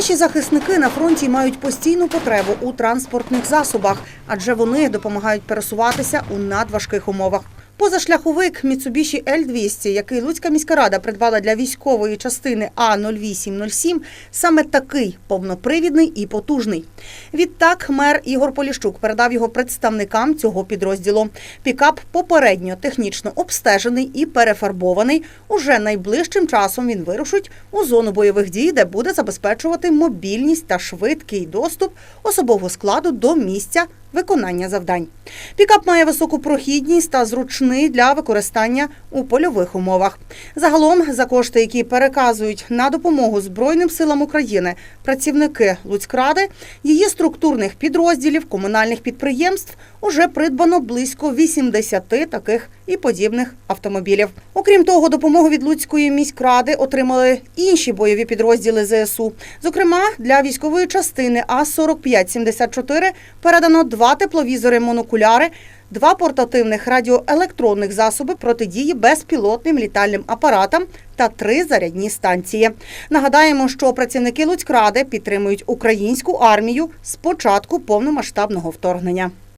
Наші захисники на фронті мають постійну потребу у транспортних засобах, адже вони допомагають пересуватися у надважких умовах. Позашляховик Mitsubishi L200, який Луцька міська рада придбала для військової частини А0807, саме такий повнопривідний і потужний. Відтак мер Ігор Поліщук передав його представникам цього підрозділу. Пікап попередньо технічно обстежений і перефарбований. Уже найближчим часом він вирушить у зону бойових дій, де буде забезпечувати мобільність та швидкий доступ особового складу до місця виконання завдань. Пікап має високу прохідність та зручний для використання у польових умовах. Загалом, за кошти, які переказують на допомогу Збройним силам України працівники Луцькради, її структурних підрозділів, комунальних підприємств уже придбано близько 80 таких і подібних автомобілів. Окрім того, допомогу від Луцької міськради отримали інші бойові підрозділи ЗСУ. Зокрема, для військової частини А-4574 передано два тепловізори-монокуляри, два портативних радіоелектронних засоби протидії безпілотним літальним апаратам та три зарядні станції. Нагадаємо, що працівники Луцькради підтримують українську армію з початку повномасштабного вторгнення.